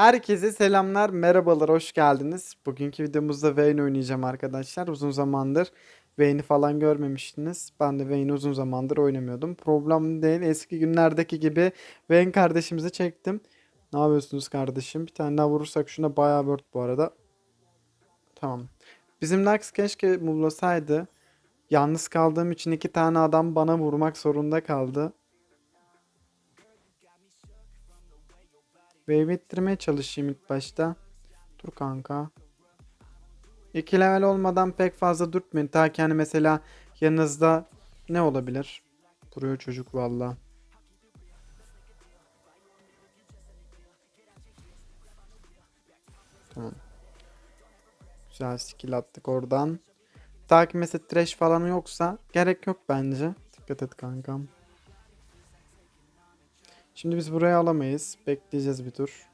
Herkese selamlar, merhabalar, hoş geldiniz. Bugünkü videomuzda Vayne oynayacağım arkadaşlar. Uzun zamandır Vayne'i falan görmemiştiniz. Ben de Vayne'i uzun zamandır oynamıyordum. Problem değil, eski günlerdeki gibi Vayne kardeşimizi çektim. Ne yapıyorsunuz kardeşim? Bir tane daha vurursak şuna bayağı word bu arada. Tamam. Bizim Lux keşke mullasaydı. Yalnız kaldığım için iki tane adam bana vurmak zorunda kaldı. Wave ettirmeye çalışayım ilk başta. Dur kanka. 2 level olmadan pek fazla dürtmeyin. Ta ki hani mesela yanınızda ne olabilir? Duruyor çocuk valla. Tamam. Güzel skill attık oradan. Ta ki mesela trash falan yoksa gerek yok bence. Dikkat et kankam. Şimdi biz buraya alamayız. Bekleyeceğiz bir tur.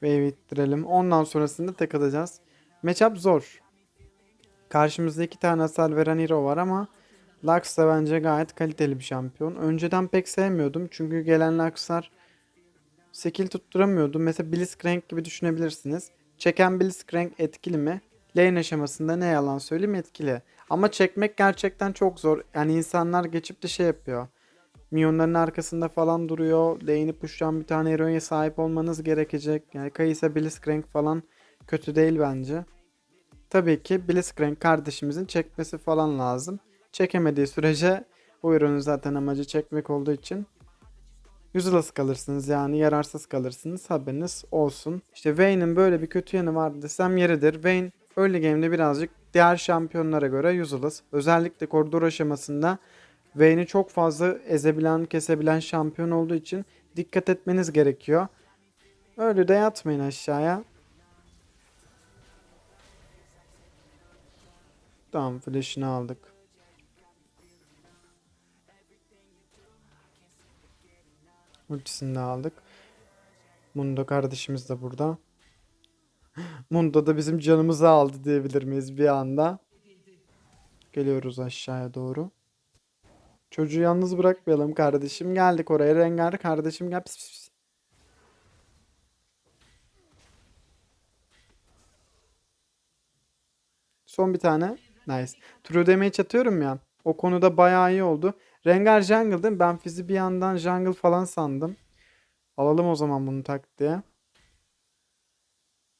Wave ittirelim. Ondan sonrasında tek atacağız. Matchup zor. Karşımızda iki tane hasar veren hero var ama Lux da bence gayet kaliteli bir şampiyon. Önceden pek sevmiyordum çünkü gelen Lux'lar skill tutturamıyordu. Mesela Blitzcrank gibi düşünebilirsiniz. Çeken Blitzcrank etkili mi? Lane aşamasında ne yalan söyleyeyim etkili. Ama çekmek gerçekten çok zor. Yani insanlar geçip de şey yapıyor. Minyonların arkasında falan duruyor. Lane'i pushlayan bir tane hero'ya sahip olmanız gerekecek. Yani Kayısa Blitzcrank falan kötü değil bence. Tabii ki Blitzcrank kardeşimizin çekmesi falan lazım. Çekemediği sürece bu hero'nun zaten amacı çekmek olduğu için useless kalırsınız yani yararsız kalırsınız haberiniz olsun. İşte Vayne'in böyle bir kötü yanı var desem yeridir. Vayne early game'de birazcık diğer şampiyonlara göre useless. Özellikle koridor aşamasında Vayne'i çok fazla ezebilen, kesebilen şampiyon olduğu için dikkat etmeniz gerekiyor. Öyle de yatmayın aşağıya. Tamam flash'ını aldık. Ultisini de aldık. Mundo kardeşimiz de burada. Mundo da bizim canımızı aldı diyebilir miyiz bir anda. Geliyoruz aşağıya doğru. Çocuğu yalnız bırakmayalım kardeşim. Geldik oraya. Rengar kardeşim gel. Pis, pis, pis. Son bir tane. Nice. True damage atıyorum ya. O konuda bayağı iyi oldu. Rengar jungle değil mi? Ben Fizz'i bir yandan jungle falan sandım. Alalım o zaman bunu tak diye.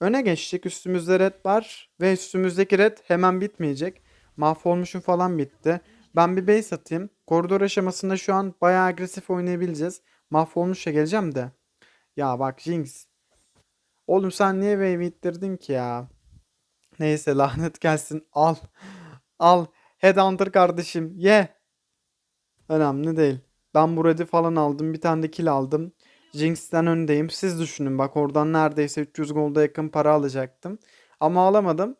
Öne geçtik. Üstümüzde red var. Ve üstümüzdeki red hemen bitmeyecek. Mahvolmuşum falan bitti. Ben bir base atayım. Koridor aşamasında şu an bayağı agresif oynayabileceğiz. Mahvolmuşa geleceğim de. Ya bak Jinx. Oğlum sen niye wave ittirdin ki ya? Neyse lanet gelsin. Al. Al. Headhunter kardeşim. Ye. Önemli değil. Ben bu red'i falan aldım. Bir tane de kill aldım. Jinx'ten öndeyim. Siz düşünün bak oradan neredeyse 300 golda yakın para alacaktım. Ama alamadım.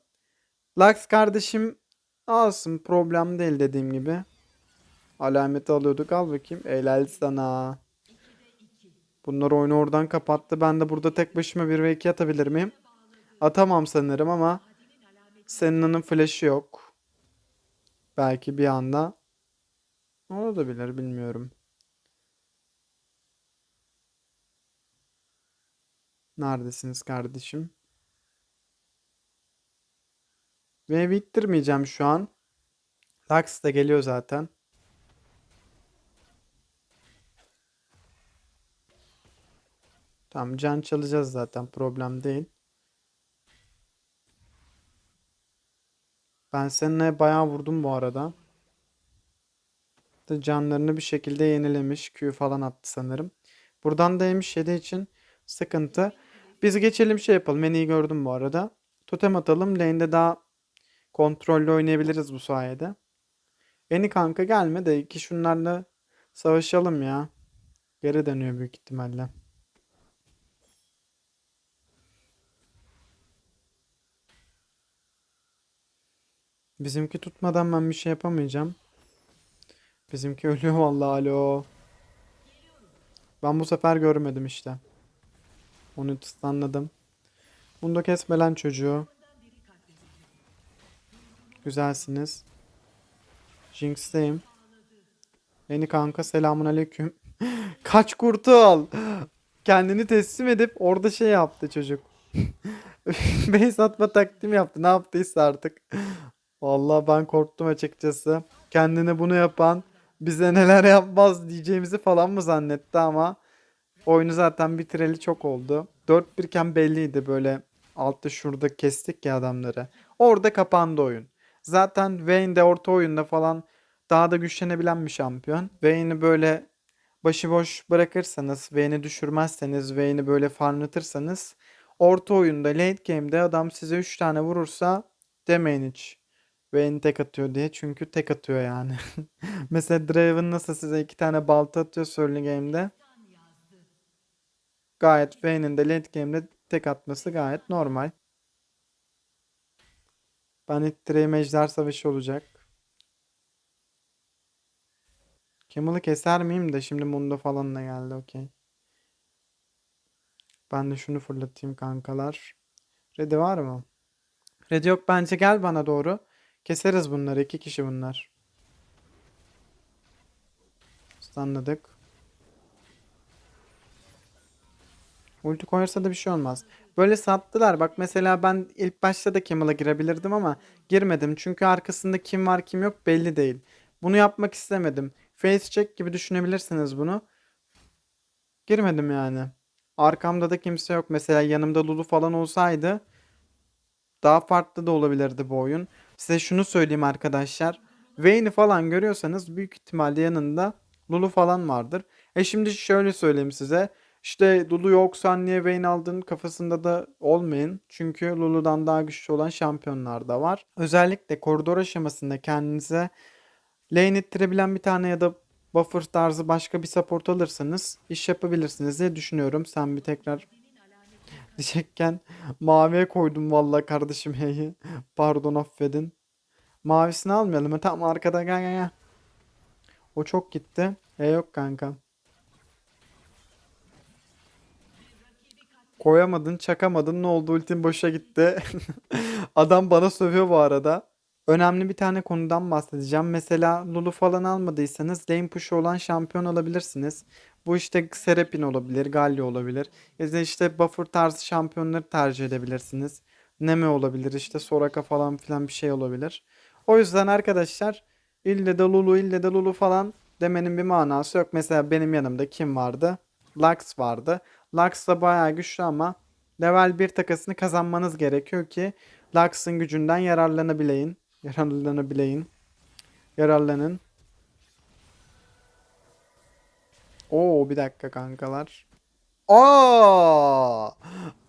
Lux kardeşim alsın. Problem değil dediğim gibi. Alameti alıyorduk. Al bakayım. Helal sana. Bunlar oyunu oradan kapattı. Ben de burada tek başıma 1 ve 2 atabilir miyim? Atamam sanırım ama Senna'nın flash'ı yok. Belki bir anda olabilir bilmiyorum. Neredesiniz kardeşim? Ve bittirmeyeceğim şu an. Lux da geliyor zaten. Tamam can çalacağız zaten problem değil. Ben seninle bayağı vurdum bu arada. Da canlarını bir şekilde yenilemiş. Q falan attı sanırım. Buradan da yemiş yedi için sıkıntı. Biz geçelim şey yapalım. En iyi gördüm bu arada. Totem atalım. Lane'de daha kontrollü oynayabiliriz bu sayede. Eni kanka gelme de iki şunlarla savaşalım ya. Geri dönüyor büyük ihtimalle. Bizimki tutmadan ben bir şey yapamayacağım. Bizimki ölüyor vallahi alo. Ben bu sefer görmedim işte. Onu anladım. Bunu da kesme lan çocuğu. Güzelsiniz. Jinx'teyim. Beni kanka selamun aleyküm. Kaç kurtul. kendini teslim edip orada şey yaptı çocuk. Base atma taktiğimi yaptı. Ne yaptıysa artık. Vallahi ben korktum açıkçası. Kendine bunu yapan bize neler yapmaz diyeceğimizi falan mı zannetti ama oyunu zaten bitireli çok oldu. 4-1 iken belliydi böyle altta şurada kestik ya adamları. Orada kapandı oyun. Zaten Vayne de orta oyunda falan daha da güçlenebilen bir şampiyon. Vayne'i böyle başıboş bırakırsanız, Vayne'i düşürmezseniz, Vayne'i böyle farmlatırsanız orta oyunda late game'de adam size 3 tane vurursa demeyin hiç. Vayne tek atıyor diye çünkü tek atıyor yani. Mesela Draven nasıl size 2 tane balta atıyor early game'de. Gayet Vayne'in de late game'de tek atması gayet normal. Ben ittireyim ejder savaşı olacak. Camel'ı keser miyim de şimdi Mundo falan da geldi okey. Ben de şunu fırlatayım kankalar. Ready var mı? Ready yok bence gel bana doğru. Keseriz bunları. iki kişi bunlar. Anladık. Ulti koyarsa da bir şey olmaz. Böyle sattılar. Bak mesela ben ilk başta da Camel'a girebilirdim ama girmedim. Çünkü arkasında kim var kim yok belli değil. Bunu yapmak istemedim. Face check gibi düşünebilirsiniz bunu. Girmedim yani. Arkamda da kimse yok. Mesela yanımda Lulu falan olsaydı daha farklı da olabilirdi bu oyun. Size şunu söyleyeyim arkadaşlar. Vayne'i falan görüyorsanız büyük ihtimalle yanında Lulu falan vardır. E şimdi şöyle söyleyeyim size. İşte Lulu yoksa niye Vayne aldın kafasında da olmayın. Çünkü Lulu'dan daha güçlü olan şampiyonlar da var. Özellikle koridor aşamasında kendinize lane ittirebilen bir tane ya da buffer tarzı başka bir support alırsanız iş yapabilirsiniz diye düşünüyorum. Sen bir tekrar diyecekken maviye koydum vallahi kardeşim heyi. Pardon affedin. Mavisini almayalım. Tamam arkada gel gel gel. O çok gitti. E yok kanka. Koyamadın, çakamadın. Ne oldu? Ultin boşa gitti. Adam bana sövüyor bu arada. Önemli bir tane konudan bahsedeceğim. Mesela Lulu falan almadıysanız lane push'u olan şampiyon alabilirsiniz. Bu işte Serapin olabilir, Galio olabilir. Ya da işte buffer tarzı şampiyonları tercih edebilirsiniz. Neme olabilir, işte Soraka falan filan bir şey olabilir. O yüzden arkadaşlar ille de Lulu, ille de Lulu falan demenin bir manası yok. Mesela benim yanımda kim vardı? Lux vardı. Lux da bayağı güçlü ama level 1 takasını kazanmanız gerekiyor ki Lux'ın gücünden yararlanabileyim. Yararlanabileyim. Yararlanın. Oo bir dakika kankalar. Aa!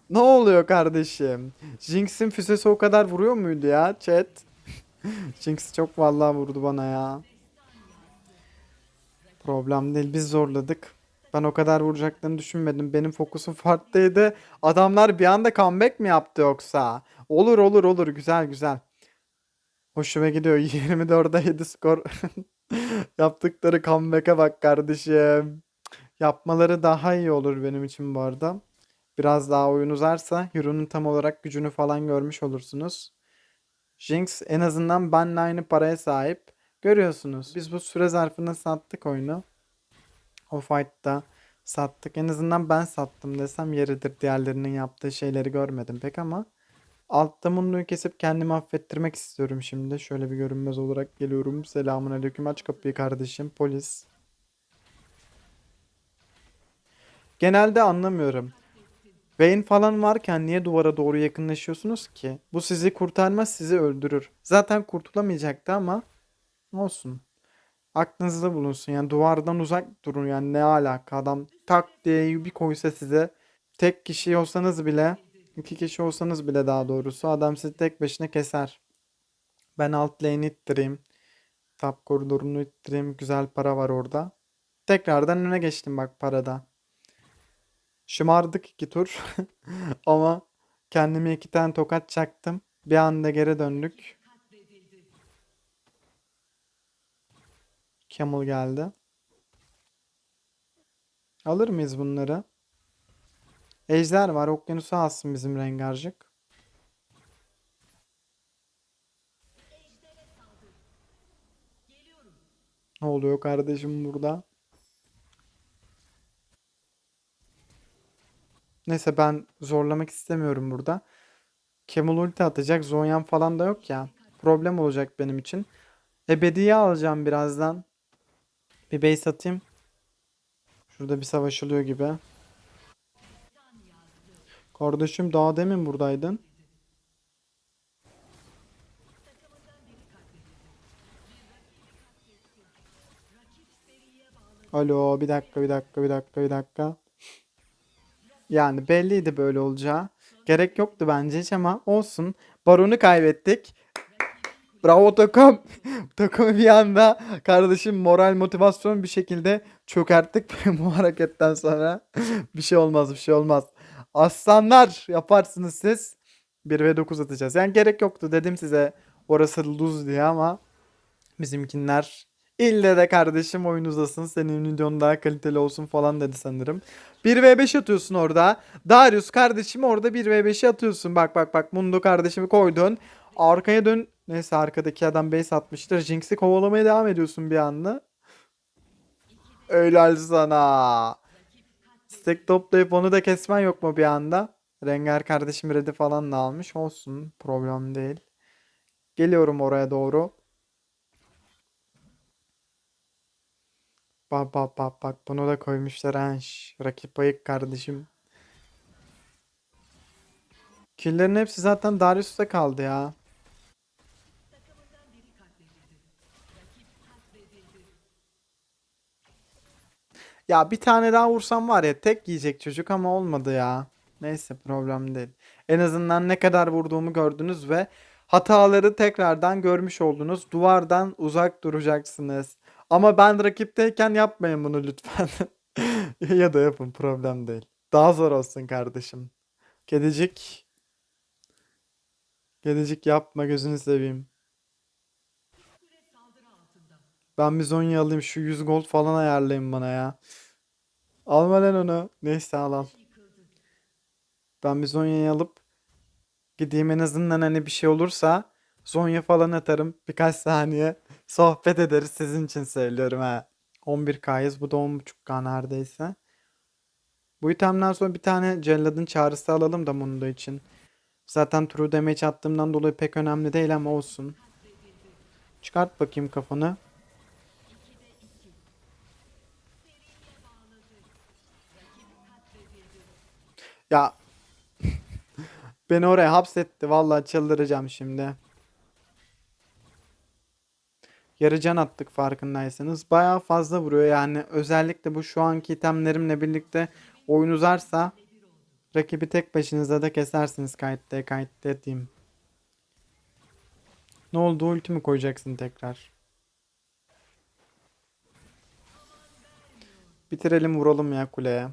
Ne oluyor kardeşim? Jinx'in füzesi o kadar vuruyor muydu ya chat? Jinx çok vallahi vurdu bana ya. Problem değil biz zorladık. Ben o kadar vuracaklarını düşünmedim. Benim fokusum farklıydı. Adamlar bir anda comeback mi yaptı yoksa? Olur olur olur güzel güzel. Hoşuma gidiyor. 24'e 7 skor. Yaptıkları comeback'e bak kardeşim. Yapmaları daha iyi olur benim için bu arada. Biraz daha oyun uzarsa Euro'nun tam olarak gücünü falan görmüş olursunuz. Jinx en azından benle aynı paraya sahip. Görüyorsunuz. Biz bu süre zarfında sattık oyunu. O fight'ta sattık. En azından ben sattım desem yeridir. Diğerlerinin yaptığı şeyleri görmedim pek ama. Altta Mundo'yu kesip kendimi affettirmek istiyorum şimdi. Şöyle bir görünmez olarak geliyorum. Selamun aleyküm. Aç kapıyı kardeşim. Polis. Genelde anlamıyorum. Vayne falan varken niye duvara doğru yakınlaşıyorsunuz ki? Bu sizi kurtarmaz, sizi öldürür. Zaten kurtulamayacaktı ama olsun. Aklınızda bulunsun. Yani duvardan uzak durun. Yani ne alaka adam tak diye bir koysa size tek kişi olsanız bile iki kişi olsanız bile daha doğrusu adam sizi tek başına keser. Ben alt lane'i ittireyim. Top koridorunu ittireyim. Güzel para var orada. Tekrardan öne geçtim bak parada. Şımardık iki tur. Ama kendime iki tane tokat çaktım. Bir anda geri döndük. Camel geldi. Alır mıyız bunları? Ejder var. Okyanusu alsın bizim rengarcık. Ne oluyor kardeşim burada? Neyse ben zorlamak istemiyorum burada. Camel ulti atacak. Zonya'm falan da yok ya. Problem olacak benim için. Ebediye alacağım birazdan. Bir base atayım. Şurada bir savaşılıyor gibi. Kardeşim daha demin buradaydın. Alo bir dakika bir dakika bir dakika bir dakika. Yani belliydi böyle olacağı. Gerek yoktu bence hiç ama olsun. Baron'u kaybettik. Bravo takım. Takımı bir anda kardeşim moral motivasyon bir şekilde çökerttik bu hareketten sonra. bir şey olmaz bir şey olmaz. Aslanlar yaparsınız siz. 1 ve 9 atacağız. Yani gerek yoktu dedim size orası lose diye ama bizimkinler ille de kardeşim oyun uzasın senin videon daha kaliteli olsun falan dedi sanırım. 1 v 5 atıyorsun orada. Darius kardeşim orada 1 v 5'i atıyorsun. Bak bak bak Mundo kardeşimi koydun. Arkaya dön. Neyse arkadaki adam base atmıştır. Jinx'i kovalamaya devam ediyorsun bir anda. Helal sana. Stack toplayıp onu da kesmen yok mu bir anda? Rengar kardeşim red'i falan da almış. Olsun. Problem değil. Geliyorum oraya doğru. Bak bak bak bak bunu da koymuşlar ha. Şş, Rakip ayık kardeşim. Killerin hepsi zaten Darius'ta kaldı ya. Ya bir tane daha vursam var ya tek yiyecek çocuk ama olmadı ya. Neyse problem değil. En azından ne kadar vurduğumu gördünüz ve hataları tekrardan görmüş oldunuz. Duvardan uzak duracaksınız. Ama ben rakipteyken yapmayın bunu lütfen. Ya da yapın problem değil. Daha zor olsun kardeşim. Kedicik. Kedicik yapma gözünü seveyim. Ben bir Zonya alayım şu 100 gold falan ayarlayın bana ya. Alma lan onu. Neyse al al. Ben bir Zonya'yı alıp gideyim en azından hani bir şey olursa Zonya falan atarım. Birkaç saniye sohbet ederiz sizin için söylüyorum ha. 11K'yız bu da 10.5K neredeyse. Bu itemden sonra bir tane Cellad'ın çağrısı alalım da Mundo için. Zaten true damage attığımdan dolayı pek önemli değil ama olsun. Çıkart bakayım kafanı. Ya beni oraya hapsetti. Vallahi çıldıracağım şimdi. Yarı can attık farkındaysanız. Bayağı fazla vuruyor yani. Özellikle bu şu anki itemlerimle birlikte oyun uzarsa rakibi tek başınıza da kesersiniz kayıtta kayıtta diyeyim. Ne oldu ulti mi koyacaksın tekrar? Bitirelim vuralım ya kuleye.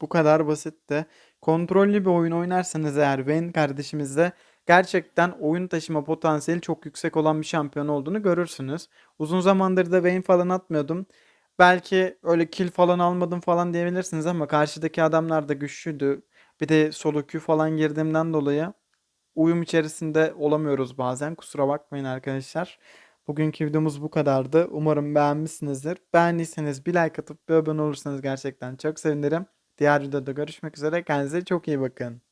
Bu kadar basit de kontrollü bir oyun oynarsanız eğer Vayne kardeşimizle gerçekten oyun taşıma potansiyeli çok yüksek olan bir şampiyon olduğunu görürsünüz. Uzun zamandır da Vayne falan atmıyordum. Belki öyle kill falan almadım falan diyebilirsiniz ama karşıdaki adamlar da güçlüydü. Bir de solo queue falan girdiğimden dolayı uyum içerisinde olamıyoruz bazen. Kusura bakmayın arkadaşlar. Bugünkü videomuz bu kadardı. Umarım beğenmişsinizdir. Beğendiyseniz bir like atıp bir abone olursanız gerçekten çok sevinirim. Diğer videoda görüşmek üzere. Kendinize çok iyi bakın.